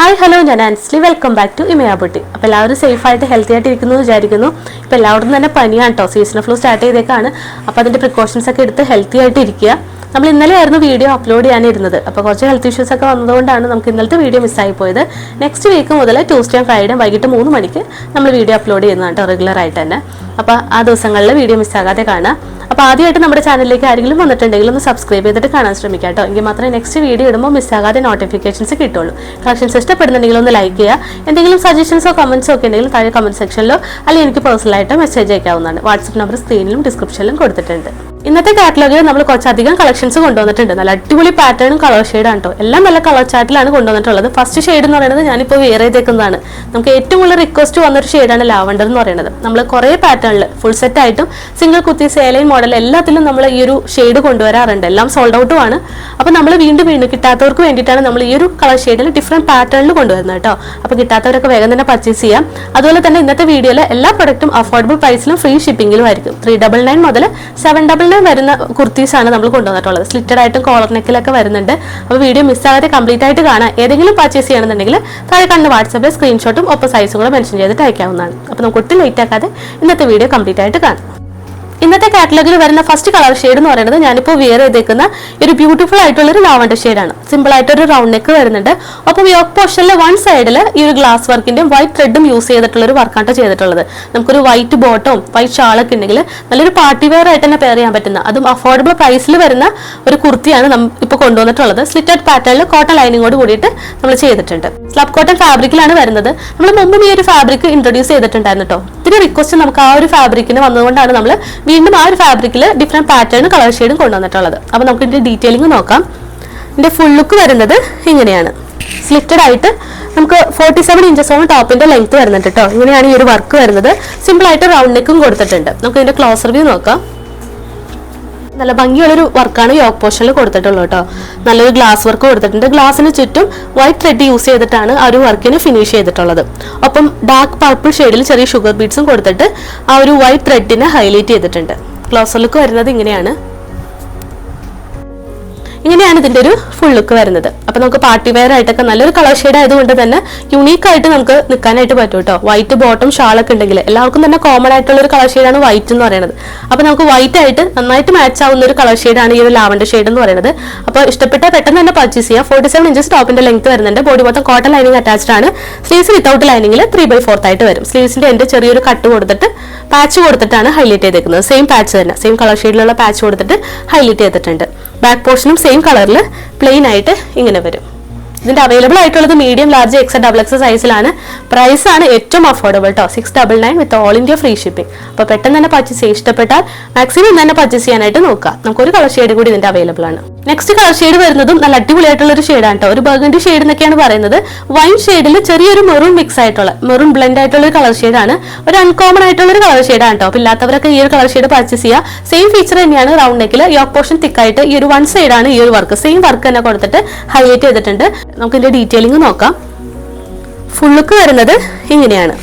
Hi hello ഞാൻ Ansley welcome back to Imaya beauty അപ്പോൾ എല്ലാവരും സേഫ് ആയിട്ട് ഹെൽത്തി ആയിട്ട് ഇരിക്കുന്നു വിചാരിക്കുന്നു. ഇപ്പോൾ എല്ലാവരും തന്നെ പനിയാണ് കേട്ടോ സീസണൽ ഫ്ലൂ സ്റ്റാർട്ട് ചെയ്തേക്കാണ്. അപ്പോൾ അതിന്റെ പ്രിക്കോഷൻസ് ഒക്കെ എടുത്ത് ഹെൽത്തി ആയിട്ട് ഇരിക്കുക. നമ്മൾ ഇന്നലെ ആയിരുന്നു വീഡിയോ അപ്ലോഡ് ചെയ്യാനിരുന്നത്. അപ്പോൾ കുറച്ച് ഹെൽത്ത് ഇഷ്യൂസ് ഒക്കെ വന്നതുകൊണ്ടാണ് നമുക്ക് ഇന്നലത്തെ വീഡിയോ മിസ്സായി പോയത്. നെക്സ്റ്റ് വീക്ക് മുതൽ ട്യൂസ്ഡേ ഫ്രൈഡേ വൈകിട്ട് മൂന്ന് മണിക്ക് നമ്മൾ വീഡിയോ അപ്ലോഡ് ചെയ്യുന്നതാണ് റെഗുലർ ആയിട്ട് തന്നെ. അപ്പോൾ ആ ദിവസങ്ങളിൽ വീഡിയോ മിസ്സാകാതെ കാണാം അപ്പോൾ ആദ്യമായിട്ട് നമ്മുടെ ചാനലിലേക്ക് ആരെങ്കിലും വന്നിട്ടുണ്ടെങ്കിൽ ഒന്ന് സബ്സ്ക്രൈബ് ചെയ്തിട്ട് കാണാൻ ശ്രമിക്കാം കേട്ടോ. എങ്കിൽ മാത്രമേ നെക്സ്റ്റ് വീഡിയോ ഇടുമ്പോൾ മിസ്സാകാതെ നോട്ടിഫിക്കേഷൻസ് കിട്ടുള്ളൂ. കളക്ഷൻസ് ഇഷ്ടപ്പെടുന്നുണ്ടെങ്കിൽ ഒന്ന് ലൈക്ക് ചെയ്യുക. എന്തെങ്കിലും സജഷൻസോ കമൻസോ ഒക്കെ ഉണ്ടെങ്കിൽ താഴെ കമന്റ് സെക്ഷനിലോ അല്ലെങ്കിൽ എനിക്ക് പേഴ്സണലായിട്ട് മെസ്സേജ് അയക്കാവുന്നതാണ്. വാട്സപ്പ് നമ്പർ സ്ക്രീനിലും ഡിസ്ക്രിപ്ഷനിലും കൊടുത്തിട്ടുണ്ട്. ഇന്നത്തെ കാറ്റലോഗിൽ നമ്മൾ കുറച്ചധികം കളക്ഷൻസ് കൊണ്ടുവന്നിട്ടുണ്ട്. നല്ല അടിപൊളി പാറ്റേണും കളർ ഷെയ്ഡാണ് കേട്ടോ എല്ലാം നല്ല കളർ ചാറ്റിലാണ് കൊണ്ടുവന്നിട്ടുള്ളത്. ഫസ്റ്റ് ഷെയ്ഡ് എന്ന് പറയുന്നത് ഞാനിപ്പോൾ വേറെ ചെയ്തേക്കുന്നതാണ്. നമുക്ക് ഏറ്റവും കൂടുതൽ റിക്വസ്റ്റ് വന്നൊരു ഷെയ്ഡാണ് ലാവണ്ടർ എന്ന് പറയുന്നത്. നമ്മൾ കുറേ പാറ്റേണിൽ ഫുൾ സെറ്റ് ആയിട്ടും സിംഗിൾ കുത്തി സേലൈൻ മോഡൽ എല്ലാത്തിലും നമ്മൾ ഈ ഒരു ഷെയ്ഡ് കൊണ്ടുവരാറുണ്ട്. എല്ലാം സോൾഡ് ഔട്ടും ആണ്. അപ്പോൾ നമ്മൾ വീണ്ടും വീണ്ടും കിട്ടാത്തവർക്ക് വേണ്ടിയിട്ടാണ് നമ്മൾ ഈ ഒരു കളർ ഷെയ്ഡിൽ ഡിഫറെന്റ് പാറ്റേണിൽ കൊണ്ടുവരുന്നത് കേട്ടോ അപ്പോൾ കിട്ടാത്തവരൊക്കെ വേഗം തന്നെ പർച്ചേസ് ചെയ്യാം. അതുപോലെ തന്നെ ഇന്നത്തെ വീഡിയോയിൽ എല്ലാ പ്രൊഡക്റ്റും അഫോർഡബിൾ പ്രൈസിലും ഫ്രീ ഷിപ്പിംഗിലും ആയിരിക്കും. ത്രീ ഡബിൾ നയൻ മുതൽ സെവൻ ഡബിൾ നയൻ വരുന്ന കുർത്തീസ് ആണ് നമ്മൾ കൊണ്ടുവന്നിട്ടുള്ളത്. സ്ലിറ്റഡ് ആയിട്ടും കോളർ നെക്കിലൊക്കെ വരുന്നുണ്ട്. അപ്പോൾ വീഡിയോ മിസ്സാകാതെ കംപ്ലീറ്റ് ആയിട്ട് കാണാം. ഏതെങ്കിലും പർച്ചേസ് ചെയ്യണമെന്നുണ്ടെങ്കിൽ താഴെ കാണുന്ന വാട്സാപ്പിൽ സ്ക്രീൻഷോട്ടും ഒപ്പം സൈസും കൂടെ മെൻഷൻ ചെയ്തിട്ട് അയക്കാവുന്നതാണ്. അപ്പോൾ നമുക്ക് ഒട്ടും ലേറ്റ് ആക്കാതെ ഇന്നത്തെ വീഡിയോ കംപ്ലീറ്റ് ആയിട്ട് കാണാം. ഇന്നത്തെ കാറ്റലോഗിൽ വരുന്ന ഫസ്റ്റ് കളർ ഷെയ്ഡ് എന്ന് പറയുന്നത് ഞാനിപ്പോൾ വിയർ ചെയ്തേക്കുന്ന ഒരു ബ്യൂട്ടിഫുൾ ആയിട്ടുള്ള ഒരു ലാവണ്ടർ ഷെയ്ഡാണ് സിമ്പിൾ ആയിട്ട് ഒരു റൗണ്ട് നെക്ക് വരുന്നുണ്ട് ഒപ്പം യോക്ക് പോർഷനിലെ വൺ സൈഡിൽ ഈ ഒരു ഗ്ലാസ് വർക്കിന്റെയും വൈറ്റ് ത്രെഡും യൂസ് ചെയ്തിട്ടുള്ള ഒരു വർക്കാണ് ചെയ്തിട്ടുള്ളത്. നമുക്കൊരു വൈറ്റ് ബോട്ടവും വൈറ്റ് ഷാളൊക്കെ ഉണ്ടെങ്കിൽ നല്ലൊരു പാർട്ടി വെയർ ആയിട്ട് തന്നെ പെയർ ചെയ്യാൻ പറ്റുന്ന അതും അഫോർഡബിൾ പ്രൈസിൽ വരുന്ന ഒരു കുർത്തിയാണ് നമ്മൾ ഇപ്പോൾ കൊണ്ടുവന്നിട്ടുള്ളത്. സ്ലിറ്റഡ് പാറ്റേണിൽ കോട്ടൺ ലൈനിങ്ങോട് കൂടിയിട്ട് നമ്മൾ ചെയ്തിട്ടുണ്ട്. സ്ലബ് കോട്ടൺ ഫാബ്രിക്കിലാണ് വരുന്നത്. നമ്മൾ മുമ്പും ഈ ഒരു ഫാബ്രിക് ഇൻട്രൊഡ്യൂസ് ചെയ്തിട്ടുണ്ടായിരുന്നു കേട്ടോ ഒത്തിരി റിക്വസ്റ്റ് നമുക്ക് ആ ഒരു ഫാബ്രിക്കിന് വന്നതുകൊണ്ടാണ് നമ്മൾ വീണ്ടും ആ ഒരു ഫാബ്രിക്കിൽ ഡിഫറെന്റ് പാറ്റേൺ കളർ ഷെയ്ഡും കൊണ്ടുവന്നിട്ടുള്ളത്. അപ്പോൾ നമുക്ക് ഇതിന്റെ ഡീറ്റെയിലിംഗ് നോക്കാം. ഇതിന്റെ ഫുൾ ലുക്ക് വരുന്നത് ഇങ്ങനെയാണ്. സ്ലിറ്റഡ് ആയിട്ട് നമുക്ക് ഫോർട്ടി സെവൻ ഇഞ്ചസോളം ടോപ്പിന്റെ ലെങ്ത് വരുന്നുണ്ട് കേട്ടോ ഇങ്ങനെയാണ് ഈ ഒരു വർക്ക് വരുന്നത്. സിമ്പിൾ ആയിട്ട് റൗണ്ട് നെക്കും കൊടുത്തിട്ടുണ്ട്. നമുക്ക് ഇതിന്റെ ക്ലോസർ വ്യൂ നോക്കാം. നല്ല ഭംഗിയുള്ളൊരു വർക്കാണ് യോഗ പോർഷനിൽ കൊടുത്തിട്ടുള്ളത് കേട്ടോ. നല്ലൊരു ഗ്ലാസ് വർക്ക് കൊടുത്തിട്ടുണ്ട്. ഗ്ലാസിന് ചുറ്റും വൈറ്റ് ത്രെഡ് യൂസ് ചെയ്തിട്ടാണ് ആ ഒരു വർക്കിന് ഫിനിഷ് ചെയ്തിട്ടുള്ളത്. ഒപ്പം ഡാർക്ക് പർപ്പിൾ ഷെയ്ഡിൽ ചെറിയ ഷുഗർ ബീഡ്സും കൊടുത്തിട്ട് ആ ഒരു വൈറ്റ് ത്രെഡിനെ ഹൈലൈറ്റ് ചെയ്തിട്ടുണ്ട്. ക്ലോസർ ലുക്ക് വരുന്നത് ഇങ്ങനെയാണ്. ഇങ്ങനെയാണ് ഇതിന്റെ ഒരു ഫുൾ ലുക്ക് വരുന്നത്. അപ്പൊ നമുക്ക് പാർട്ടി വെയർ ആയിട്ടൊക്കെ നല്ലൊരു കളർ ഷെയ്ഡ് ആയതുകൊണ്ട് തന്നെ യുണീക്ക് ആയിട്ട് നമുക്ക് നിൽക്കാനായിട്ട് പറ്റും കേട്ടോ. വൈറ്റ് ബോട്ടം ഷാളൊക്കെ ഉണ്ടെങ്കിൽ എല്ലാവർക്കും തന്നെ കോമൺ ആയിട്ടുള്ള ഒരു കളർ ഷെയ്ഡാണ് വൈറ്റ് എന്ന് പറയുന്നത്. അപ്പൊ നമുക്ക് വൈറ്റ് ആയിട്ട് നന്നായിട്ട് മാച്ച് ആവുന്ന ഒരു കളർ ഷെയ്ഡാണ് ഈ ഒരു ലാവൻഡർ ഷെയ്ഡ് എന്ന് പറയുന്നത്. അപ്പോൾ ഇഷ്ടപ്പെട്ട പെട്ടെന്ന് തന്നെ പർച്ചേസ് ചെയ്യാം. ഫോർട്ടി സെവൻ ഇഞ്ചസ് ടോപ്പിന്റെ ലെങ്ത് വരുന്നുണ്ട്. ബോഡി മൊത്തം കോട്ടൺ ലൈനിങ് അറ്റാച്ച്ഡ് ആണ്. സ്ലീവ്സ് വിത്തൗട്ട് ലൈനിങ്ങിൽ ത്രീ ബൈ ഫോർത്ത് ആയിട്ട് വരും. സ്ലീവ്സിന്റെ എന്റെ ചെറിയൊരു കട്ട് കൊടുത്തിട്ട് പാച്ച് കൊടുത്തിട്ടാണ് ഹൈലൈറ്റ് ചെയ്തേക്കുന്നത്. സെയിം പാച്ച് തന്നെ സെയിം കളർ ഷെയ്ഡിലുള്ള പാച്ച് കൊടുത്തിട്ട് ഹൈലൈറ്റ് ചെയ്തിട്ടുണ്ട്. ബാക്ക് പോർഷനും സെയിം കളറിൽ പ്ലെയിൻ ആയിട്ട് ഇങ്ങനെ വരും. ഇതിന്റെ അവൈലബിൾ ആയിട്ടുള്ളത് medium large X double X സൈസിലാണ് പ്രൈസ് ആണ് ഏറ്റവും അഫോർഡബിൾ കേട്ടോ six double nine with all India free shipping അപ്പോൾ പെട്ടെന്ന് തന്നെ പർച്ചേസ് ചെയ്യാൻ ഇഷ്ടപ്പെട്ടാൽ മാക്സിമം തന്നെ പർച്ചേസ് ചെയ്യാനായിട്ട് നോക്കുക. നമുക്ക് ഒരു കളർ ഷെയ്ഡ് കൂടി ഇതിന്റെ അവൈലബിൾ ആണ്. നെക്സ്റ്റ് കളർ ഷെയ്ഡ് വരുന്നതും നല്ല അടിപൊളിയായിട്ടുള്ള ഒരു ഷെയ്ഡാണ് കേട്ടോ ഒരു ബർഗണ്ടി ഷെയ്ഡ് എന്നൊക്കെയാണ് പറയുന്നത്. വൈൻ ഷെയ്ഡിൽ ചെറിയൊരു മെറൂൺ മിക്സ് ആയിട്ടുള്ള മെറൂൺ ബ്ലെൻഡ് ആയിട്ടുള്ള ഒരു കളർ ഷെയ്ഡാണ് ഒരു അൺകോമൺ ആയിട്ടുള്ള ഒരു കളർ ഷെയ്ഡാണ് കേട്ടോ അപ്പോൾ ഇല്ലാത്തവരൊക്കെ ഈ ഒരു കളർ ഷെയ്ഡ് പർച്ചേസ് ചെയ്യുക സെയിം ഫീച്ചർ തന്നെയാണ് റൗണ്ട് നെക്കിൽ യോക്ക് പോർഷൻ തിക്ക് ആയിട്ട് ഈ ഒരു വൺ സൈഡാണ് ഈ ഒരു വർക്ക് സെയിം വർക്ക് തന്നെ കൊടുത്തിട്ട് ഹൈലൈറ്റ് ചെയ്തിട്ടുണ്ട്. നമുക്ക് ഇതിന്റെ ഡീറ്റെയിലിംഗ് നോക്കാം. ഫുൾ ലുക്ക് വരുന്നത് ഇങ്ങനെയാണ്.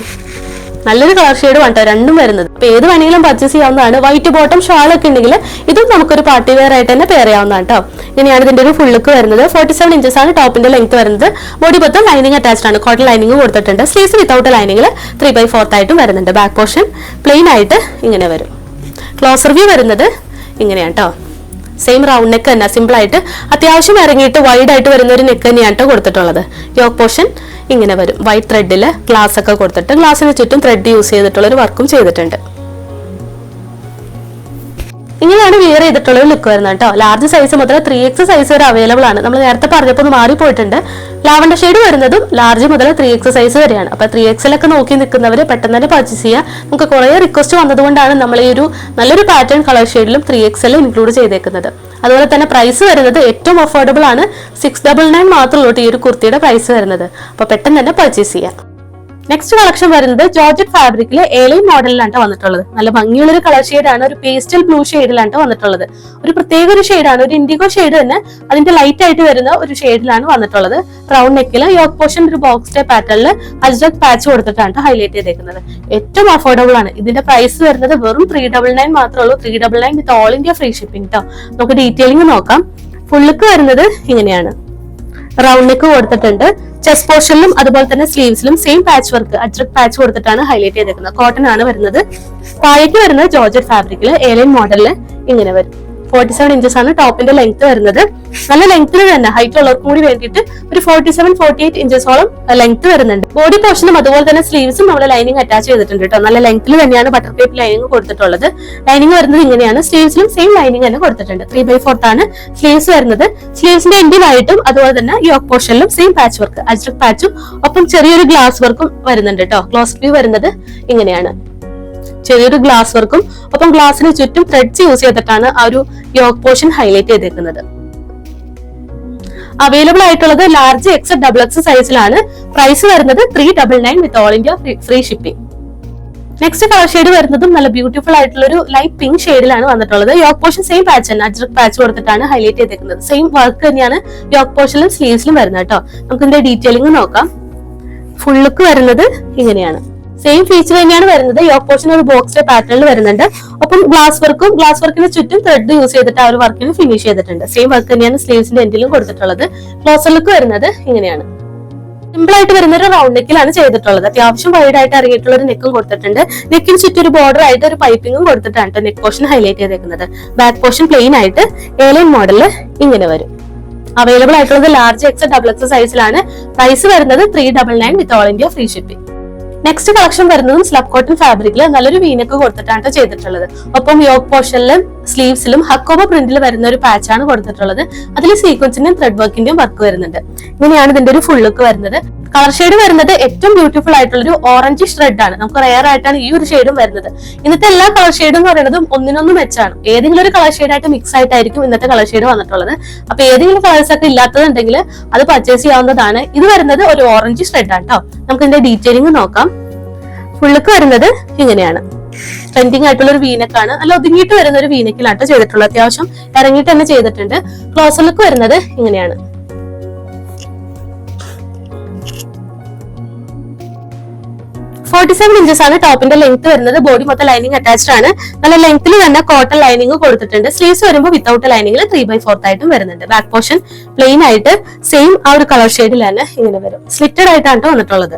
നല്ലൊരു കളർ ഷെയ്ഡ് വേണ്ട രണ്ടും വരുന്നത്. അപ്പൊ ഏത് വേണമെങ്കിലും പർച്ചേസ് ചെയ്യാവുന്നതാണ്. വൈറ്റ് ബോട്ടം ഷാൾ ഒക്കെ ഉണ്ടെങ്കിൽ ഇതും നമുക്കൊരു പാർട്ടി വെയർ ആയിട്ട് തന്നെ പെയർ ചെയ്യാവുന്നതാണ് കേട്ടോ ഇങ്ങനെയാണ് ഇതിന്റെ ഒരു ഫുൾ ലുക്ക് വരുന്നത്. ഫോർട്ടി സെവൻ ഇഞ്ചസ് ആണ് ടോപ്പിന്റെ ലെങ്ത് വരുന്നത്. ബോഡി മൊത്തം ലൈനിങ് അറ്റാച്ച്ഡ് ആണ്. കോട്ടൺ ലൈനിങ് കൊടുത്തിട്ടുണ്ട്. സ്ലീവ്സ് വിത്തൗട്ട് ലൈനിങ്ങിൽ ത്രീ ബൈ ഫോർത്ത് ആയിട്ടും വരുന്നുണ്ട്. ബാക്ക് പോർഷൻ പ്ലെയിൻ ആയിട്ട് ഇങ്ങനെ വരും. ക്ലോസർ വ്യൂ വരുന്നത് ഇങ്ങനെയാണ് കേട്ടോ സെയിം റൗണ്ട് നെക്ക് തന്നെ സിമ്പിൾ ആയിട്ട്. അത്യാവശ്യം ഇറങ്ങിയിട്ട് വൈഡ് ആയിട്ട് വരുന്ന ഒരു നെക്ക് തന്നെയാണ് കേട്ടോ കൊടുത്തിട്ടുള്ളത്. യോക്ക് പോർഷൻ ഇങ്ങനെ വരും. വൈറ്റ് ത്രെഡിൽ ഗ്ലാസ് ഒക്കെ കൊടുത്തിട്ട് ഗ്ലാസ്സിന് ചുറ്റും ത്രെഡ് യൂസ് ചെയ്തിട്ടുള്ള ഒരു വർക്കും ചെയ്തിട്ടുണ്ട്. ഇങ്ങനെയാണ് വിയർ ചെയ്തിട്ടുള്ള ലുക്ക് വരുന്നത് കേട്ടോ. ലാർജ് സൈസ് മുതൽ ത്രീ എക്സ് സൈസ് വരെ അവൈലബിൾ ആണ്. നമ്മൾ നേരത്തെ പറഞ്ഞപ്പോൾ ഒന്ന് മാറിപ്പോയിട്ടുണ്ട്. ലാവണ്ടർ ഷെയ്ഡ് വരുന്നതും ലാർജ് മുതൽ ത്രീ എക്സ് സൈസ് വരെയാണ്. അപ്പൊ ത്രീ എക്സിലൊക്കെ നോക്കി നിൽക്കുന്നവർ പെട്ടെന്ന് തന്നെ പർച്ചേസ് ചെയ്യുക. നമുക്ക് കുറേ റിക്വസ്റ്റ് വന്നതുകൊണ്ടാണ് നമ്മൾ ഈ ഒരു നല്ലൊരു പാറ്റേൺ കളർ ഷെയ്ഡിലും ത്രീ എക്സിൽ ഇൻക്ലൂഡ് ചെയ്തേക്കുന്നത്. അതുപോലെ തന്നെ പ്രൈസ് വരുന്നത് ഏറ്റവും അഫോർഡബിൾ ആണ്. സിക്സ് ഡബിൾ നയൻ മാത്രമുള്ളൂ ഈ ഒരു കുർത്തിയുടെ പ്രൈസ് വരുന്നത്. അപ്പൊ പെട്ടെന്ന് തന്നെ പർച്ചേസ് ചെയ്യാം. നെക്സ്റ്റ് കളക്ഷൻ വരുന്നത് ജോർജറ്റ് ഫാബ്രിക്കിലെ ഏലൈ മോഡലിലാണ് വന്നിട്ടുള്ളത്. നല്ല ഭംഗിയുള്ള ഒരു കളർ ഷെയ്ഡാണ് ഒരു പേസ്റ്റൽ ബ്ലൂ ഷെയ്ഡിലാണ് വന്നിട്ടുള്ളത്. ഒരു പ്രത്യേക ഒരു ഷെയ്ഡാണ് ഒരു ഇൻഡിഗോ ഷെയ്ഡ് തന്നെ അതിന്റെ ലൈറ്റ് ആയിട്ട് വരുന്ന ഒരു ഷെയ്ഡിലാണ് വന്നിട്ടുള്ളത്. റൗണ്ട് നെക്കിൽ യോക്ക് പോർഷൻ ഒരു ബോക്സ് ടൈപ്പ് പാറ്റേണിൽ അജ്രക് പാച്ച് കൊടുത്തിട്ടാണ് ഹൈലൈറ്റ് ചെയ്തേക്കുന്നത്. ഏറ്റവും അഫോർഡബിൾ ആണ്. ഇതിന്റെ പ്രൈസ് വരുന്നത് വെറും ത്രീ ഡബിൾ നയൻ മാത്രമേ ഉള്ളൂ. Three double nine with all India free shipping കേട്ടോ നമുക്ക് ഡീറ്റെയിലിംഗ് നോക്കാം. ഫുള്ളിക്ക് വരുന്നത് ഇങ്ങനെയാണ്. റൗണ്ട് നെക്ക് കൊടുത്തിട്ടുണ്ട്. ചെസ്റ്റ് പോർഷനിലും അതുപോലെ തന്നെ സ്ലീവ്സിലും same patch work ajrak patch കൊടുത്തിട്ടാണ് ഹൈലൈറ്റ് ചെയ്തേക്കുന്നത്. കോട്ടൺ ആണ് വരുന്നത്. താഴേക്ക് വരുന്നത് ജോർജറ്റ് ഫാബ്രിക്കിൽ ഏലൈൻ മോഡലിൽ ഇങ്ങനെ വരും. ഫോർട്ടി സെവൻ ഇഞ്ചസ് ആണ് ടോപ്പിന്റെ ലെങ്ത് വരുന്നത്. നല്ല ലെങ്ത്തിൽ തന്നെ ഹൈറ്റ് ഉള്ളവർക്കും കൂടി വേണ്ടിയിട്ട് ഒരു ഫോർട്ടി സെവൻ ഫോർട്ടി എയ്റ്റ് ഇഞ്ചസോളം ലെങ്ത് വരുന്നുണ്ട് ബോഡി പോർഷനും അതുപോലെ തന്നെ സ്ലീവ്സും നമ്മൾ ലൈനിങ് അറ്റാച്ച് ചെയ്തിട്ടുണ്ട് കേട്ടോ നല്ല ലെങ്ത്തിൽ തന്നെയാണ് ബട്ടർ പേപ്പ് ലൈനിങ് കൊടുത്തിട്ടുള്ളത്. ലൈനിങ് വരുന്നത് ഇങ്ങനെയാണ്. സ്ലീവ്സിലും സെയിം ലൈനിങ് തന്നെ കൊടുത്തിട്ടുണ്ട്. ത്രീ ബൈ ഫോർത്ത് ആണ് സ്ലീവ്സ് വരുന്നത്. സ്ലീവ്സിന്റെ എൻഡിലായിട്ടും അതുപോലെ തന്നെ യോക്ക് പോർഷനിലും സെയിം പാച്ച് വർക്ക് അജ്രക് പാച്ചും ഒപ്പം ചെറിയൊരു ഗ്ലാസ് വർക്കും വരുന്നുണ്ട് കേട്ടോ ക്ലോസ് വ്യൂ വരുന്നത് ഇങ്ങനെയാണ്. ചെറിയൊരു ഗ്ലാസ് വർക്കും ഒപ്പം ഗ്ലാസ്സിന് ചുറ്റും ത്രെഡ്സ് യൂസ് ചെയ്തിട്ടാണ് ആ ഒരു യോക്ക് പോർഷൻ ഹൈലൈറ്റ് ചെയ്തേക്കുന്നത്. അവൈലബിൾ ആയിട്ടുള്ളത് ലാർജ് എക്സ് ഡബിൾ എക്സ് സൈസിലാണ് പ്രൈസ് വരുന്നത് three double nine with all India free shipping next colour shade വരുന്നതും നല്ല ബ്യൂട്ടിഫുൾ ആയിട്ടുള്ള ഒരു ലൈറ്റ് പിങ്ക് ഷെയ്ഡിലാണ് വന്നിട്ടുള്ളത്. യോക്ക് പോർഷൻ സെയിം പാച്ച് തന്നെ അജ്രക് പാച്ച് കൊടുത്തിട്ടാണ് ഹൈലൈറ്റ് ചെയ്തേക്കുന്നത്. സെയിം വർക്ക് തന്നെയാണ് യോക്ക് പോർഷനിലും സ്ലീവ്സിലും വരുന്നത് കേട്ടോ. നമുക്ക് ഇതിന്റെ ഡീറ്റെയിലിംഗ് നോക്കാം. ഫുൾ ലുക്ക് വരുന്നത് ഇങ്ങനെയാണ്. സെയിം ഫീച്ചർ തന്നെയാണ് വരുന്നത്. യോക്ക് പോർഷൻ ഒരു ബോക്സ് പാറ്റേണിൽ വരുന്നുണ്ട്. ഒപ്പം ഗ്ലാസ് വർക്കും ഗ്ലാസ് വർക്കിന് ചുറ്റും ത്രെഡ് യൂസ് ചെയ്തിട്ട് ആ ഒരു വർക്കിന് ഫിനിഷ് ചെയ്തിട്ടുണ്ട്. സെയിം വർക്ക് തന്നെയാണ് സ്ലീവ്സിന്റെ എൻഡിലും കൊടുത്തിട്ടുള്ളത്. ക്ലോസർ ലുക്ക് വരുന്നത് ഇങ്ങനെയാണ്. സിമ്പിൾ ആയിട്ട് വരുന്ന ഒരു റൗണ്ട് നെക്കിലാണ് ചെയ്തിട്ടുള്ളത്. അത്യാവശ്യം വൈഡ് ആയിട്ട് ഇറങ്ങിയിട്ടുള്ള ഒരു നെക്കും കൊടുത്തിട്ടുണ്ട്. നെക്കിന് ചുറ്റും ഒരു ബോർഡർ ആയിട്ട് ഒരു പൈപ്പിംഗും കൊടുത്തിട്ടാണ് നെക്ക് പോർഷൻ ഹൈലൈറ്റ് ചെയ്തേക്കുന്നത്. ബാക്ക് പോർഷൻ പ്ലെയിൻ ആയിട്ട് ഏലൈൻ മോഡലിൽ ഇങ്ങനെ വരും. അവൈലബിൾ ആയിട്ടുള്ളത് ലാർജ് എക്സ് ഡബിൾ എക്സ് സൈസിലാണ് പ്രൈസ് വരുന്നത് three double nine with all India free shipping next collection വരുന്നതും സ്ലബ് കോട്ടൺ ഫാബ്രിക്കിൽ നല്ലൊരു വീനക്ക് കൊടുത്തിട്ടാണ് ചെയ്തിട്ടുള്ളത്. ഒപ്പം യോക്ക് പോർഷനിലും സ്ലീവ്സിലും ഹക്കോബ പ്രിന്റിൽ വരുന്ന ഒരു പാച്ചാണ് കൊടുത്തിട്ടുള്ളത്. അതിൽ സീക്വൻസിന്റെയും ത്രെഡ് വർക്കിന്റെയും വർക്ക് വരുന്നുണ്ട്. ഇങ്ങനെയാണ് ഇതിന്റെ ഒരു ഫുൾ ലുക്ക് വരുന്നത്. കളർ ഷെയ്ഡ് വരുന്നത് ഏറ്റവും ബ്യൂട്ടിഫുൾ ആയിട്ടുള്ള ഒരു ഓറഞ്ച് ഷ്രെഡ് ആണ്. നമുക്ക് റെയർ ആയിട്ടാണ് ഈ ഒരു ഷെയ്ഡും വരുന്നത്. ഇന്നത്തെ എല്ലാ കളർ ഷെയ്ഡും എന്ന് പറയുന്നതും ഒന്നിനൊന്നും മെച്ചാണ് ഏതെങ്കിലും ഒരു കളർ ഷെയ്ഡ് ആയിട്ട് മിക്സ് ആയിട്ടായിരിക്കും ഇന്നത്തെ കളർ ഷെയ്ഡ് വന്നിട്ടുള്ളത്. അപ്പൊ ഏതെങ്കിലും കളേഴ്സ് ഒക്കെ ഇല്ലാത്തതുണ്ടെങ്കിൽ അത് പർച്ചേസ് ചെയ്യാവുന്നതാണ്. ഇത് വരുന്നത് ഒരു ഓറഞ്ച് ഷ്രെഡ് ആണ് കേട്ടോ നമുക്ക് ഇതിന്റെ ഡീറ്റെയിലിംഗ് നോക്കാം. ഫുള്ളിക്ക് വരുന്നത് ഇങ്ങനെയാണ്. ട്രെൻഡിങ് ആയിട്ടുള്ള ഒരു വീനക്കാണ് അല്ല ഒതുങ്ങിയിട്ട് വരുന്ന ഒരു വീനക്കിലാട്ടോ ചെയ്തിട്ടുള്ളത്. അത്യാവശ്യം ഇറങ്ങിയിട്ട് തന്നെ ചെയ്തിട്ടുണ്ട്. ക്ലോസർ ലുക്ക് വരുന്നത് ഇങ്ങനെയാണ്. ഫോർട്ടി സെവൻ ഇഞ്ചസ് ആണ് ടോപ്പിന്റെ ലെങ്ത് വരുന്നത്. ബോഡി മൊത്തം ലൈനിങ് അറ്റാച്ച്ഡ് ആണ്. നല്ല ലെങ്ത്തിൽ തന്നെ കോട്ടൺ ലൈനിങ് കൊടുത്തിട്ടുണ്ട്. സ്ലീവ്സ് വരുമ്പോൾ വിത്തൗട്ട് ലൈനിങ്ങിൽ ത്രീ ബൈ ഫോർത്ത് ആയിട്ടും വരുന്നുണ്ട്. ബാക്ക് പോർഷൻ പ്ലെയിൻ ആയിട്ട് സെയിം ആ ഒരു കളർ ഷെയ്ഡിൽ തന്നെ ഇങ്ങനെ വരും. സ്ലിറ്റഡ് ആയിട്ടാണ് ട്ടോ വന്നിട്ടുള്ളത്.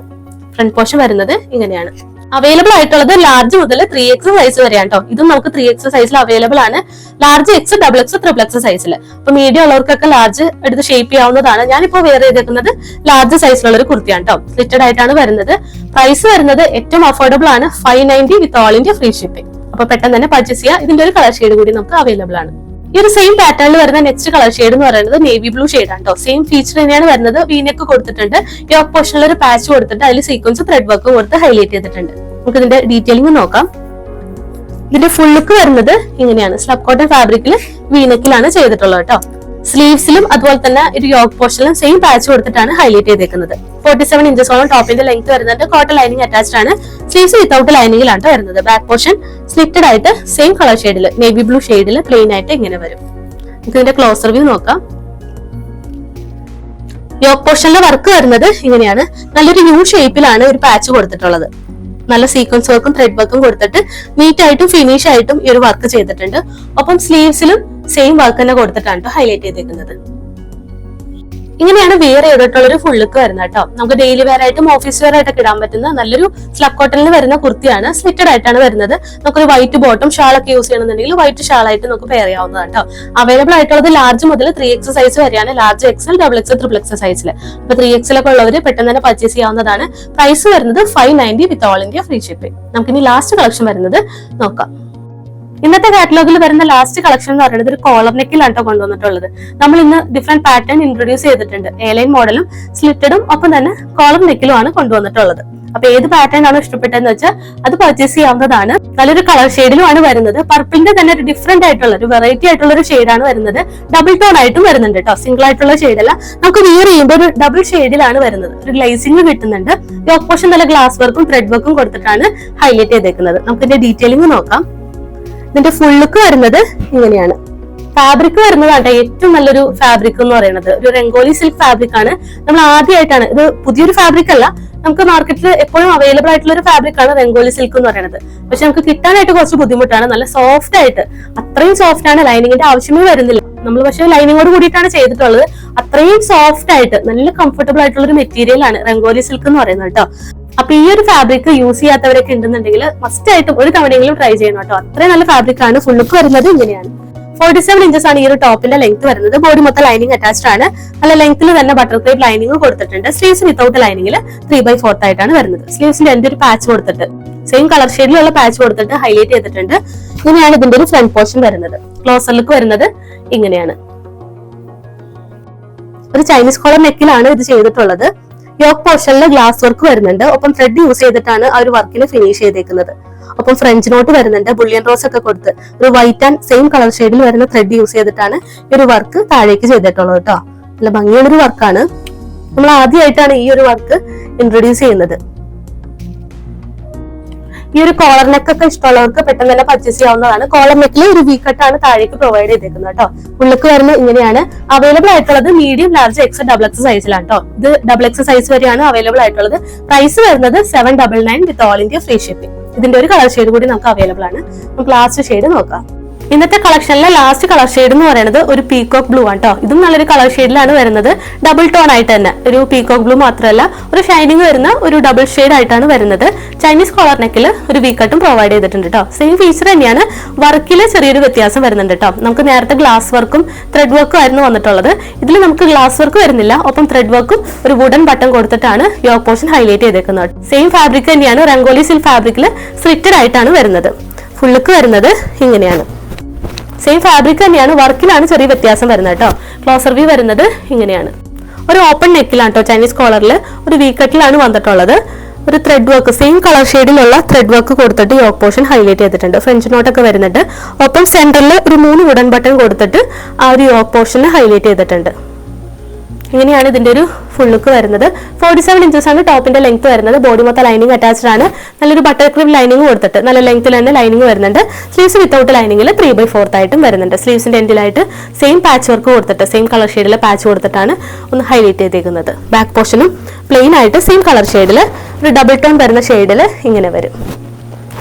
ഫ്രണ്ട് പോർഷൻ വരുന്നത് ഇങ്ങനെയാണ്. അവൈലബിൾ ആയിട്ടുള്ളത് ലാർജ് മുതൽ ത്രീ എക്സ് സൈസ് വരെയാണ് കേട്ടോ ഇതും നമുക്ക് ത്രീ എക്സ് സൈസിൽ അവൈലബിൾ ആണ്. Large X double X triple X സൈസിൽ അപ്പൊ മീഡിയം ഉള്ളവർക്കൊക്കെ ലാർജ് എടുത്ത് ഷേപ്പ് ചെയ്യാവുന്നതാണ്. ഞാനിപ്പോ വേറെ ചെയ്തേക്കുന്നത് ലാർജ് സൈസിലുള്ള ഒരു കുർത്തിയാണ് കേട്ടോ സ്ലിറ്റഡ് ആയിട്ടാണ് വരുന്നത്. പ്രൈസ് വരുന്നത് ഏറ്റവും അഫോർഡബിൾ ആണ്. Five ninety with all India free shipping അപ്പൊ പെട്ടെന്ന് തന്നെ പർച്ചേസ് ചെയ്യുക ഇതിന്റെ ഒരു കളർ ഷെയ്ഡ് കൂടി നമുക്ക് അവൈലബിൾ ആണ്. ഈ ഒരു സെയിം പാറ്റേണിൽ വരുന്ന നെക്സ്റ്റ് കളർ ഷെയ്ഡ് എന്ന് പറയുന്നത് നേവി ബ്ലൂ ഷെയ്ഡ് ആണ് കേട്ടോ സെയിം ഫീച്ചർ തന്നെയാണ് വരുന്നത്. വീനൊക്കെ കൊടുത്തിട്ടുണ്ട്. ഈ പോർഷനിൽ ഒരു പാച്ച് കൊടുത്തിട്ട് അതിൽ സീക്വൻസ് ത്രെഡ് വർക്ക് കൊടുത്ത് ഹൈലൈറ്റ് ചെയ്തിട്ടുണ്ട്. നമുക്ക് ഇതിന്റെ ഡീറ്റെയിലിംഗ് നോക്കാം. ഇതിന്റെ ഫുൾ ലുക്ക് വരുന്നത് ഇങ്ങനെയാണ്. സ്ലബ് കോട്ടൺ ഫാബ്രിക്കിൽ വീനക്കിലാണ് ചെയ്തിട്ടുള്ളത് കേട്ടോ സ്ലീവ്സിലും അതുപോലെ തന്നെ ഒരു യോക്ക് പോർഷനിലും സെയിം പാച്ച് കൊടുത്തിട്ടാണ് ഹൈലൈറ്റ് ചെയ്തേക്കുന്നത്. ഫോർട്ടി സെവൻ ഇഞ്ചസോളം ടോപ്പിന്റെ ലെങ്ത് വരുന്നുണ്ട്. കോട്ടൺ ലൈനിങ് അറ്റാച്ച്ഡ് ആണ്. സ്ലീവ്സ് വിത്തൗട്ട് ലൈനിങ്ങിലാണ് വരുന്നത്. ബാക്ക് പോർഷൻ സ്ലിറ്റഡ് ആയിട്ട് സെയിം കളർ ഷെയ്ഡിൽ നേവി ബ്ലൂ ഷെയ്ഡിൽ പ്ലെയിൻ ആയിട്ട് ഇങ്ങനെ വരും. നമുക്ക് ഇതിന്റെ ക്ലോസർ വ്യൂ നോക്കാം. യോക്ക് പോർഷനിലെ വർക്ക് വരുന്നത് ഇങ്ങനെയാണ്. നല്ലൊരു യു ഷേപ്പിലാണ് ഒരു പാച്ച് കൊടുത്തിട്ടുള്ളത്. നല്ല സീക്വൻസ് വർക്കും ത്രെഡ് വർക്കും കൊടുത്തിട്ട് നീറ്റ് ആയിട്ടും ഫിനിഷ് ആയിട്ടും ഈ ഒരു വർക്ക് ചെയ്തിട്ടുണ്ട്. ഒപ്പം സ്ലീവ്സിലും സെയിം വർക്ക് തന്നെ കൊടുത്തിട്ടാണ് ഹൈലൈറ്റ് ചെയ്തേക്കുന്നത്. ഇങ്ങനെയാണ് വെയർ ചെയ്തിട്ടുള്ള ഒരു ഫുൾ ലുക്ക് വരുന്നത് കേട്ടോ. നമുക്ക് ഡെയിലി വെയർ ആയിട്ടും ഓഫീസ് വെയർ ആയിട്ടൊക്കെ ഇടാൻ പറ്റുന്ന നല്ലൊരു സ്ലബ് കോട്ടണിൽ വരുന്ന കുർത്തിയാണ് സ്ലിറ്റഡ് ആയിട്ടാണ് വരുന്നത്. നമുക്കൊരു വൈറ്റ് ബോട്ടം ഷാളൊക്കെ യൂസ് ചെയ്യണമെന്നുണ്ടെങ്കിൽ വൈറ്റ് ഷാളായിട്ട് നമുക്ക് പെയർ ചെയ്യാവുന്നതാണ് കേട്ടോ. അവൈലബിൾ ആയിട്ടുള്ളത് ലാർജ് മുതൽ ത്രീ എക്സ് സൈസ് വരെയാണ്. Large XL double X triple X സൈസിൽ അപ്പൊ ത്രീ എക്സിലൊക്കെ ഉള്ളവർ പെട്ടെന്ന് തന്നെ പർച്ചേസ് ചെയ്യാവുന്നതാണ്. പ്രൈസ് വരുന്നത് five ninety with all India free shipping നമുക്കിനി ലാസ്റ്റ് കളക്ഷൻ വരുന്നത് നോക്കാം. ഇന്നത്തെ കാറ്റലോഗിൽ വരുന്ന ലാസ്റ്റ് കളക്ഷൻ എന്ന് പറയുന്നത് ഒരു കോളർ നെക്കിലാണ് കൊണ്ടുവന്നിട്ടുള്ളത്. നമ്മൾ ഇന്ന് ഡിഫറെന്റ് പാറ്റേൺ ഇൻട്രൊഡ്യൂസ് ചെയ്തിട്ടുണ്ട്. എയർലൈൻ മോഡലും സ്ലിറ്റഡും ഒപ്പം തന്നെ കോളർ നെക്കിലുമാണ് കൊണ്ടുവന്നിട്ടുള്ളത്. അപ്പൊ ഏത് പാറ്റേൺ ആണോ ഇഷ്ടപ്പെട്ടതെന്ന് വെച്ചാൽ അത് പർച്ചേസ് ചെയ്യാവുന്നതാണ്. നല്ലൊരു കളർ ഷെയ്ഡിലുമാണ് വരുന്നത്. പർപ്പിളിന്റെ തന്നെ ഒരു ഡിഫറെന്റ് ആയിട്ടുള്ള ഒരു വെറൈറ്റി ആയിട്ടുള്ള ഒരു ഷെയ്ഡാണ് വരുന്നത്. ഡബിൾ ടോൺ ആയിട്ടും വരുന്നുണ്ട് കേട്ടോ സിംഗിൾ ആയിട്ടുള്ള ഷെയ്ഡല്ല നമുക്ക് വിയർ ചെയ്യുമ്പോൾ ഒരു ഡബിൾ ഷെയ്ഡിലാണ് വരുന്നത്. ഒരു ഗ്ലേസിംഗ് കിട്ടുന്നുണ്ട്. യോക്ക് പോർഷൻ നല്ല ഗ്ലാസ് വർക്കും ത്രെഡ് വർക്കും കൊടുത്തിട്ടാണ് ഹൈലൈറ്റ് ചെയ്തേക്കുന്നത്. നമുക്ക് ഇതിന്റെ ഡീറ്റെയിലിംഗ് നോക്കാം. ഇതിന്റെ ഫുൾ ലുക്ക് വരുന്നത് ഇങ്ങനെയാണ്. ഫാബ്രിക് വരുന്നതാണ് ഏറ്റവും നല്ലൊരു ഫാബ്രിക് എന്ന് പറയുന്നത്. ഒരു രംഗോലി സിൽക്ക് ഫാബ്രിക് ആണ്. നമ്മൾ ആദ്യമായിട്ടാണ് ഇത് പുതിയൊരു ഫാബ്രിക് അല്ല. നമുക്ക് മാർക്കറ്റിൽ എപ്പോഴും അവൈലബിൾ ആയിട്ടുള്ള ഒരു ഫാബ്രിക് ആണ് രംഗോലി സിൽക്ക് എന്ന് പറയുന്നത്. പക്ഷെ നമുക്ക് കിട്ടാനായിട്ട് കുറച്ച് ബുദ്ധിമുട്ടാണ്. നല്ല സോഫ്റ്റ് ആയിട്ട്. അത്രയും സോഫ്റ്റ് ആണ്. ലൈനിങ്ങിന്റെ ആവശ്യമേ വരുന്നില്ല. നമ്മൾ പക്ഷേ ലൈനിങ്ങോട് കൂടിയിട്ടാണ് ചെയ്തിട്ടുള്ളത്. അത്രയും സോഫ്റ്റ് ആയിട്ട് നല്ല കംഫർട്ടബിൾ ആയിട്ടുള്ള ഒരു മെറ്റീരിയൽ ആണ് രംഗോലി സിൽക്ക് എന്ന് പറയുന്നത് കേട്ടോ. അപ്പൊ ഈ ഒരു ഫാബ്രിക് യൂസ് ചെയ്യാത്തവരൊക്കെ ഉണ്ടെന്നുണ്ടെങ്കിൽ മസ്റ്റ് ആയിട്ടും ഒരു തവണയെങ്കിലും ട്രൈ ചെയ്യണം കേട്ടോ. അത്രയും നല്ല ഫാബ്രിക് ആണ് ഫുള്ളുക്ക് വരുന്നത് ഇങ്ങനെയാണ്. ഫോർട്ടി സെവൻ ഇഞ്ചസ് ആണ് ഈ ഒരു ടോപ്പിന്റെ ലെങ്ത് വരുന്നത്. ബോഡി മൊത്തം ലൈനിങ് അറ്റാച്ച്ഡ് ആണ്. നല്ല ലെങ്ത്തിൽ തന്നെ ബട്ടർ ക്രേപ്പ് ലൈനിങ് കൊടുത്തിട്ടുണ്ട് സ്ലീവ്സ് വിത്തൗട്ട് ലൈനിങ്ങിൽ ത്രീ ബൈ ഫോർത്ത് ആയിട്ടാണ് വരുന്നത്. സ്ലീവ്സിന്റെ എന്റെ ഒരു പാച്ച് കൊടുത്തിട്ട് സെയിം കളർ ഷെയ്ഡിലുള്ള പാച്ച് കൊടുത്തിട്ട് ഹൈലൈറ്റ് ചെയ്തിട്ടുണ്ട്. ഇങ്ങനെയാണ് ഇതിന്റെ ഒരു ഫ്രണ്ട് പോർഷൻ വരുന്നത്. ക്ലോസർ ലുക്ക് വരുന്നത് ഇങ്ങനെയാണ്. ഒരു ചൈനീസ് കോളർ നെക്കിലാണ് ഇത് ചെയ്തിട്ടുള്ളത്. യോക്ക് പോർഷനിൽ ഗ്ലാസ് വർക്ക് വരുന്നുണ്ട്. ഒപ്പം ത്രെഡ് യൂസ് ചെയ്തിട്ടാണ് ആ ഒരു വർക്കിന് ഫിനിഷ് ചെയ്തേക്കുന്നത്. ഒപ്പം ഫ്രഞ്ച് നോട്ട് വരുന്നുണ്ട്. ബുള്ളിയൻ റോസ് ഒക്കെ കൊടുത്ത്. ഒരു വൈറ്റ് ആൻഡ് സെയിം കളർ ഷെയ്ഡിൽ വരുന്ന ത്രെഡ് യൂസ് ചെയ്തിട്ടാണ് ഈ ഒരു വർക്ക് താഴേക്ക് ചെയ്തിട്ടുള്ളത് കേട്ടോ. നല്ല ഭംഗിയുള്ളൊരു വർക്കാണ് നമ്മൾ ആദ്യമായിട്ടാണ് ഈ ഒരു വർക്ക് ഇൻട്രൊഡ്യൂസ് ചെയ്യുന്നത്. ഈ ഒരു കോളർ നെക്ക് ഒക്കെ ഇഷ്ടമുള്ളവർക്ക് പെട്ടെന്ന് തന്നെ പർച്ചേസ് ചെയ്യാവുന്നതാണ്. കോളർ നെക്കിൽ ഒരു വി കട്ടാണ് താഴേക്ക് പ്രൊവൈഡ് ചെയ്തേക്കുന്നത് കേട്ടോ ഉള്ളിക്ക് വരുന്നത് ഇങ്ങനെയാണ്. അവൈലബിൾ ആയിട്ടുള്ളത് medium large X double X സൈസിലാണ് കേട്ടോ ഇത് ഡബിൾ എക്സ് സൈസ് വരെയാണ് അവൈലബിൾ ആയിട്ടുള്ളത്. പ്രൈസ് വരുന്നത് seven double nine with all India free shipping ഇതിന്റെ ഒരു കളർ ഷെയ്ഡ് കൂടി നമുക്ക് അവൈലബിൾ ആണ്. നമുക്ക് ലാസ്റ്റ് ഷെയ്ഡ് നോക്കാം. ഇന്നത്തെ കളക്ഷനിലെ ലാസ്റ്റ് കളർ ഷെയ്ഡ് എന്ന് പറയുന്നത് ഒരു പീകോക്ക് ബ്ലൂ ആണ് കേട്ടോ ഇതും നല്ലൊരു കളർ ഷെയ്ഡിലാണ് വരുന്നത്. ഡബിൾ ടോൺ ആയിട്ട് തന്നെ. ഒരു പീകോക്ക് ബ്ലൂ മാത്രമല്ല ഒരു ഷൈനിങ് വരുന്ന ഒരു ഡബിൾ ഷെയ്ഡ് ആയിട്ടാണ് വരുന്നത്. ചൈനീസ് കോളർ നെക്കിൽ ഒരു വീക്കട്ടും പ്രൊവൈഡ് ചെയ്തിട്ടുണ്ട് കേട്ടോ സെയിം ഫീച്ചർ തന്നെയാണ് വർക്കിൽ ചെറിയൊരു വ്യത്യാസം വരുന്നുണ്ട് കേട്ടോ നമുക്ക് നേരത്തെ ഗ്ലാസ് വർക്കും ത്രെഡ് വർക്കും ആയിരുന്നു വന്നിട്ടുള്ളത്. ഇതിൽ നമുക്ക് ഗ്ലാസ് വർക്ക് വരുന്നില്ല. ഒപ്പം ത്രെഡ് വർക്കും ഒരു വുഡൻ ബട്ടൺ കൊടുത്തിട്ടാണ് യോക്ക് പോർഷൻ ഹൈലൈറ്റ് ചെയ്തേക്കുന്നത് സെയിം ഫാബ്രിക് തന്നെയാണ് റംഗോലി സിൽക്ക് ഫാബ്രിക്കിൽ സ്ലിറ്റഡ് ആയിട്ടാണ് വരുന്നത്. ഫുള്ളുക്ക് വരുന്നത് ഇങ്ങനെയാണ്. സെയിം ഫാബ്രിക് തന്നെയാണ് വർക്കിലാണ് ചെറിയ വ്യത്യാസം വരുന്നത് കേട്ടോ. ക്ലോസർ വ്യൂ വരുന്നത് ഇങ്ങനെയാണ്. ഒരു ഓപ്പൺ നെക്കിലാണ് കേട്ടോ ചൈനീസ് കോളറിൽ ഒരു വീക്കറ്റിലാണ് വന്നിട്ടുള്ളത്. ഒരു ത്രെഡ് വർക്ക് സെയിം കളർ ഷെയ്ഡിലുള്ള ത്രെഡ് വർക്ക് കൊടുത്തിട്ട് യോക്ക് പോർഷൻ ഹൈലൈറ്റ് ചെയ്തിട്ടുണ്ട്. ഫ്രഞ്ച് നോട്ടൊക്കെ വരുന്നുണ്ട്. ഒപ്പം സെന്ററിൽ ഒരു മൂന്ന് വുഡൻ ബട്ടൺ കൊടുത്തിട്ട് ആ ഒരു യോക്ക് പോർഷൻ ഹൈലൈറ്റ് ചെയ്തിട്ടുണ്ട്. ഇങ്ങനെയാണ് ഇതിന്റെ ഒരു ഫുൾ ലുക്ക് വരുന്നത്. ഫോർട്ടി സെവൻ ഇഞ്ചസ് ആണ് ടോപ്പിന്റെ ലെങ്ത് വരുന്നത്. ബോഡി മൊത്തം ലൈനിങ് അറ്റാച്ച്ഡ് ആണ്. നല്ലൊരു ബട്ടർ ക്രീം ലൈനിങ് കൊടുത്തിട്ട് നല്ല ലെങ്ത്തിൽ തന്നെ ലൈനിങ് വരുന്നുണ്ട്. സ്ലീവ്സ് വിത്തൗട്ട് ലൈനിങ്ങിൽ ത്രീ ബൈ ഫോർത്ത് ആയിട്ടും വരുന്നുണ്ട്. സ്ലീവ്സിന്റെ എൻഡിലായിട്ട് സെയിം പാച്ച് വർക്ക് കൊടുത്തിട്ട് സെയിം കളർ ഷെയ്ഡിൽ പാച്ച് കൊടുത്തിട്ടാണ് ഒന്ന് ഹൈലൈറ്റ് ചെയ്തേക്കുന്നത്. ബാക്ക് പോർഷനും പ്ലെയിൻ ആയിട്ട് സെയിം കളർ ഷെയ്ഡിൽ ഒരു ഡബിൾ ടോൺ വരുന്ന ഷെയ്ഡിൽ ഇങ്ങനെ വരും.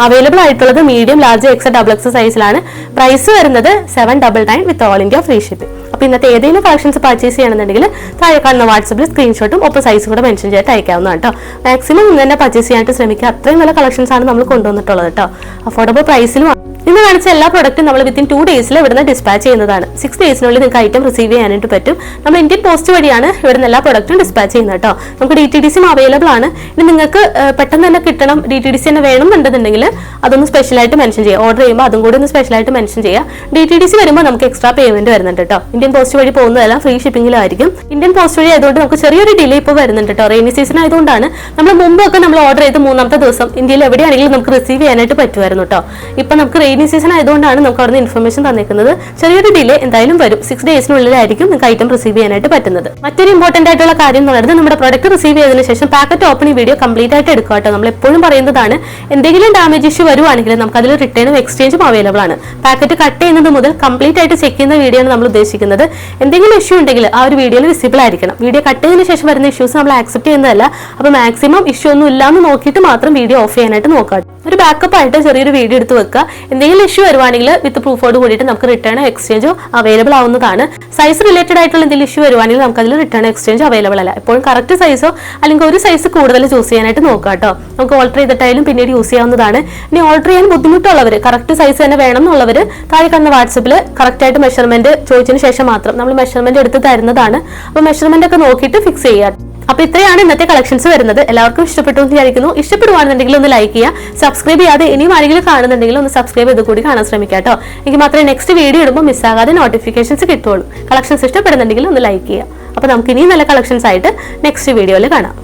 അവൈലബിൾ ആയിട്ടുള്ളത് medium large X double X സൈസിലാണ് പ്രൈസ് വരുന്നത് seven double nine with all India free shipping അപ്പോൾ ഇന്നത്തെ ഏതെങ്കിലും കളക്ഷൻസ് പർച്ചേസ് ചെയ്യണമെന്നുണ്ടെങ്കിൽ താഴെ കാണുന്ന വാട്സപ്പിൽ സ്ക്രീൻഷോട്ടും ഒപ്പം സൈസ് കൂടെ മെൻഷൻ ചെയ്തിട്ട് അയക്കാവുന്നതാണ് കേട്ടോ. മാക്സിമം ഇന്ന് തന്നെ പർച്ചേസ് ചെയ്യാനായിട്ട് ശ്രമിക്കുക. അത്രയും നല്ല കളക്ഷൻസ് ആണ് നമ്മൾ കൊണ്ടുവന്നിട്ടുള്ളത് കേട്ടോ. അഫോർഡബിൾ പ്രൈസിലും ഇന്ന് കാണിച്ച എല്ലാ പ്രൊഡക്റ്റും നമ്മൾ വിത്തിൻ ടു ഡേയ്സിൽ ഇവിടുന്ന് ഡിസ്പാച്ച് ചെയ്യുന്നതാണ്. സിക്സ് ഡേയ്സിനുള്ളിൽ നിങ്ങൾക്ക് ഐറ്റം റിസീവ് ചെയ്യാനായിട്ട് പറ്റും. നമ്മൾ ഇന്ത്യൻ പോസ്റ്റ് വഴിയാണ് ഇവിടുന്ന് എല്ലാ പ്രൊഡക്റ്റും ഡിസ്പാച്ച് ചെയ്യുന്നത് കേട്ടോ. നമുക്ക് ഡി ടി ഡി സിയും അവൈലബിൾ ആണ്. ഇനി നിങ്ങൾക്ക് പെട്ടെന്ന് തന്നെ കിട്ടണം. ഡി ടി ഡി സി തന്നെ വേണമെന്നുണ്ടെന്നുണ്ടെങ്കിൽ അതൊന്ന് സ്പെഷ്യലായിട്ട് മെൻഷൻ ചെയ്യുക. ഓർഡർ ചെയ്യുമ്പോൾ അതും കൂടി ഒന്ന് സ്പെഷ്യലായിട്ട് മെൻഷൻ ചെയ്യുക. ഡി ടി ഡി സി വരുമ്പോൾ നമുക്ക് എക്സ്ട്രാ പേയ്മെന്റ് വരുന്നുണ്ട് കേട്ടോ. ഇന്ത്യൻ പോസ്റ്റ് വഴി പോകുന്നതെല്ലാം ഫ്രീ ഷിപ്പിംഗിലായിരിക്കും ഇന്ത്യൻ പോസ്റ്റ് വഴി ആയതുകൊണ്ട് നമുക്ക് ചെറിയൊരു ഡിലേ ഇപ്പോൾ വരുന്നുണ്ട് കേട്ടോ. റെയിനി സീസൺ ആയതുകൊണ്ടാണ് നമ്മൾ മുമ്പൊക്കെ നമ്മൾ ഓർഡർ ചെയ്ത് മൂന്നാമത്തെ ദിവസം ഇന്ത്യയിൽ എവിടെയാണെങ്കിലും നമുക്ക് റിസീവ് ചെയ്യാനായിട്ട് പറ്റുമായിരുന്നു കേട്ടോ. ഇപ്പൊ നമുക്ക് റെയിനി സീസൺ ആയതുകൊണ്ടാണ് നമുക്ക് അവിടുന്ന് ഇൻഫർമേഷൻ തന്നിരിക്കുന്നത് ചെറിയൊരു ഡിലേ എന്തായാലും വരും. സിക്സ് ഡേയ്സിനുള്ളിലായിരിക്കും നിങ്ങൾക്ക് ഐറ്റം റിസീവ് ചെയ്യാനായിട്ട് പറ്റുന്നത്. മറ്റൊരു ഇമ്പോർട്ടന്റ് ആയിട്ടുള്ള കാര്യം എന്ന് പറയുന്നത് നമ്മുടെ പ്രൊഡക്റ്റ് റിസീവ് ചെയ്തതിനു ശേഷം പാക്കറ്റ് ഓപ്പണിംഗ് വീഡിയോ കംപ്ലീറ്റ് ആയിട്ട് എടുക്കുക കേട്ടോ. നമ്മൾ എപ്പോഴും പറയുന്നതാണ് എന്തെങ്കിലും ഡാമേജ് ഇഷ്യൂ വരുവാണെങ്കിൽ നമുക്ക് അതിൽ റിട്ടേണും എക്സ്ചേഞ്ചും അവൈലബിൾ ആണ്. പാക്കറ്റ് കട്ട് ചെയ്യുന്നത് മുതൽ കംപ്ലീറ്റ് ആയിട്ട് ചെക്ക് ചെയ്യുന്ന വീഡിയോ ആണ് നമ്മൾ ഉദ്ദേശിക്കുന്നത്. എന്തെങ്കിലും ഇഷ്യൂ ഉണ്ടെങ്കിൽ ആ ഒരു വീഡിയോയിൽ വിസിബിൾ ആയിരിക്കണം. വീഡിയോ കട്ട് ചെയ്തതിനു ശേഷം വരുന്ന ഇഷ്യൂസ് നമ്മൾ ആക്സെപ്റ്റ് ചെയ്യുന്നതല്ല. അപ്പോൾ മാക്സിമം ഇഷ്യൂ ഒന്നും ഇല്ലാന്ന് നോക്കിയിട്ട് മാത്രം വീഡിയോ ഓഫ് ചെയ്യാനായിട്ട് നോക്കാം ഒരു ബാക്കപ്പ് ആയിട്ട് ചെറിയൊരു വീഡിയോ എടുത്ത് വെക്കുക. എന്തെങ്കിലും ഇഷ്യൂ വരുവാണെങ്കിൽ വിത്ത് പ്രൂഫോട് കൂടിയിട്ട് നമുക്ക് റിട്ടേൺ എക്സ്ചേഞ്ചോ അവൈലബിൾ ആവുന്നതാണ്. സൈസ് റിലേറ്റഡ് ആയിട്ടുള്ള എന്തെങ്കിലും ഇഷ്യൂ വരുവാണെങ്കിൽ നമുക്ക് അതിൽ റിട്ടേൺ എക്സ്ചേഞ്ച് അവൈലബിൾ അല്ല. എപ്പോഴും കറക്റ്റ് സൈസോ അല്ലെങ്കിൽ ഒരു സൈസ് കൂടുതൽ ചൂസ് ചെയ്യാനായിട്ട് നോക്കുക കേട്ടോ. നമുക്ക് ഓൾട്ടർ ചെയ്തിട്ടായാലും പിന്നീട് യൂസ് ചെയ്യാവുന്നതാണ്. ഇനി ഓൾട്ടർ ചെയ്യാൻ ബുദ്ധിമുട്ടുള്ളവർ കറക്റ്റ് സൈസ് തന്നെ വേണം എന്നുള്ളവർ താഴെ കണ്ട വാട്സപ്പിൽ കറക്റ്റായിട്ട് മെഷർമെന്റ് ചോദിച്ചതിന് ശേഷം മാത്രം നമ്മൾ മെഷർമെന്റ് എടുത്ത് തരുന്നതാണ്. അപ്പോൾ മെഷർമെന്റ് ഒക്കെ നോക്കിയിട്ട് ഫിക്സ് ചെയ്യുക അപ്പൊ ഇത്രയാണ് ഇന്നത്തെ കളക്ഷൻസ് വരുന്നത്. എല്ലാവർക്കും ഇഷ്ടപ്പെട്ടു എന്ന് വിചാരിക്കുന്നു. ഇഷ്ടപ്പെടുവാണെന്നുണ്ടെങ്കിൽ ഒന്ന് ലൈക്ക് ചെയ്യുക. സബ്സ്ക്രൈബ് ചെയ്യാതെ ഇനിയും ആരെങ്കിലും കാണുന്നുണ്ടെങ്കിൽ ഒന്ന് സബ്സ്ക്രൈബ് ചെയ്ത് കൂടി കാണാൻ ശ്രമിക്കുക കേട്ടോ. എനിക്ക് മാത്രമേ നെക്സ്റ്റ് വീഡിയോ ഇടുമ്പോൾ മിസ്സാകാതെ നോട്ടിഫിക്കേഷൻസ് കിട്ടുള്ളൂ കളക്ഷൻസ് ഇഷ്ടപ്പെടുന്നുണ്ടെങ്കിൽ ഒന്ന് ലൈക്ക് ചെയ്യുക. അപ്പൊ നമുക്ക് ഇനിയും നല്ല കളക്ഷൻസ് ആയിട്ട് നെക്സ്റ്റ് വീഡിയോയിൽ കാണാം.